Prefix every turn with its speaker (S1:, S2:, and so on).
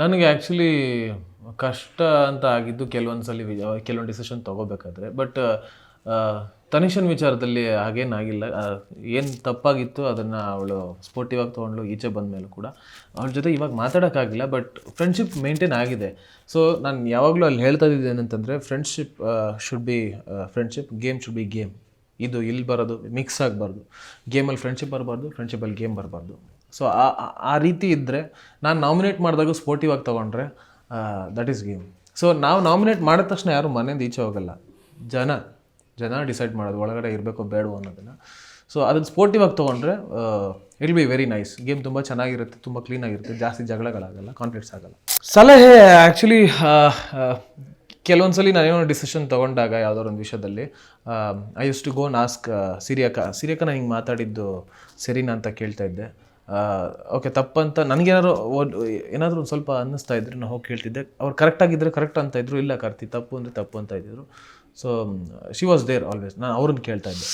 S1: ನನಗೆ ಆ್ಯಕ್ಚುಲಿ ಕಷ್ಟ ಅಂತ ಆಗಿದ್ದು ಕೆಲವೊಂದು ಸಲ ಕೆಲವೊಂದು ಡಿಸಿಷನ್ ತೊಗೋಬೇಕಾದ್ರೆ. ಬಟ್ ತನಿಷನ್ ವಿಚಾರದಲ್ಲಿ ಹಾಗೇನಾಗಿಲ್ಲ ಏನು ತಪ್ಪಾಗಿತ್ತು ಅದನ್ನು ಅವಳು ಸ್ಪೋರ್ಟಿವ್ ಆಗಿ ತೊಗೊಂಡು ಈಚೆ ಬಂದ ಮೇಲೂ ಕೂಡ. ಅವಳ ಜೊತೆ ಇವಾಗ ಮಾತಾಡೋಕ್ಕಾಗಿಲ್ಲ ಬಟ್ ಫ್ರೆಂಡ್ಶಿಪ್ ಮೇಂಟೈನ್ ಆಗಿದೆ. ಸೊ ನಾನು ಯಾವಾಗಲೂ ಅಲ್ಲಿ ಹೇಳ್ತಾ ಇದ್ದೇನೆಂತಂದರೆ friendship should be friendship game should be game ಇದು ಇಲ್ಲಿ ಬರೋದು ಮಿಕ್ಸ್ ಆಗಬಾರ್ದು ಗೇಮಲ್ಲಿ ಫ್ರೆಂಡ್ಶಿಪ್ ಬರಬಾರ್ದು ಫ್ರೆಂಡ್ಶಿಪ್ಪಲ್ಲಿ ಗೇಮ್ ಬರಬಾರ್ದು. ಸೊ ಆ, ಆ- ರೀತಿ ಇದ್ದರೆ ನಾನು ನಾಮಿನೇಟ್ ಮಾಡಿದಾಗ ಸ್ಪೋರ್ಟಿವ್ ಆಗಿ ತೊಗೊಂಡ್ರೆ ದಟ್ ಈಸ್ ಗೇಮ್ ಸೊ ನಾವು ನಾಮಿನೇಟ್ ಮಾಡಿದ ತಕ್ಷಣ ಯಾರು ಮನೆಯಿಂದ ಈಚೆ ಹೋಗಲ್ಲ. ಜನ ಜನ ಡಿಸೈಡ್ ಮಾಡೋದು, ಒಳಗಡೆ ಇರಬೇಕು ಬೇಡವೋ ಅನ್ನೋದನ್ನು. ಸೊ ಅದನ್ನು ಸ್ಪೋರ್ಟಿವ್ ಆಗಿ ತೊಗೊಂಡ್ರೆ it be very nice game ತುಂಬ ಚೆನ್ನಾಗಿರುತ್ತೆ, ತುಂಬ ಕ್ಲೀನಾಗಿರುತ್ತೆ ಜಾಸ್ತಿ ಜಗಳಗಳಾಗಲ್ಲ ಕಾನ್ಫ್ಲಿಕ್ಟ್ಸ್ ಆಗಲ್ಲ. ಸಲಹೆ ಆ್ಯಕ್ಚುಲಿ ಕೆಲವೊಂದ್ಸಲಿ ನಾನೇನೋ ಡಿಸಿಷನ್ ತೊಗೊಂಡಾಗ ಯಾವುದಾದ್ರು ಒಂದು ವಿಷಯದಲ್ಲಿ ಐ ಯೂಸ್ ಟು ಗೋ ನಾಸ್ಕ್ ಸಿರಿಯಕ ಸಿರಿಯಕ ನಾನು ಹಿಂಗೆ ಮಾತಾಡಿದ್ದು ಸರಿನಾ ಅಂತ ಕೇಳ್ತಾ ಇದ್ದೆ. ಓಕೆ ತಪ್ಪಂತ ನನಗೇನಾದ್ರು ಏನಾದರೂ ಒಂದು ಸ್ವಲ್ಪ ಅನ್ನಿಸ್ತಾ ಇದ್ರೆ ನಾನು ಹೋಗಿ ಕೇಳ್ತಿದ್ದೆ. ಅವ್ರು ಕರೆಕ್ಟಾಗಿದ್ದರೆ ಕರೆಕ್ಟ್ ಅಂತ ಇದ್ರು, ಇಲ್ಲ ಕರ್ತಿ, ತಪ್ಪು ಅಂದರೆ ತಪ್ಪು ಅಂತ ಇದ್ದರು so she was there always ನಾನು ಅವ್ರನ್ನ ಕೇಳ್ತಾ ಇದ್ದೆ.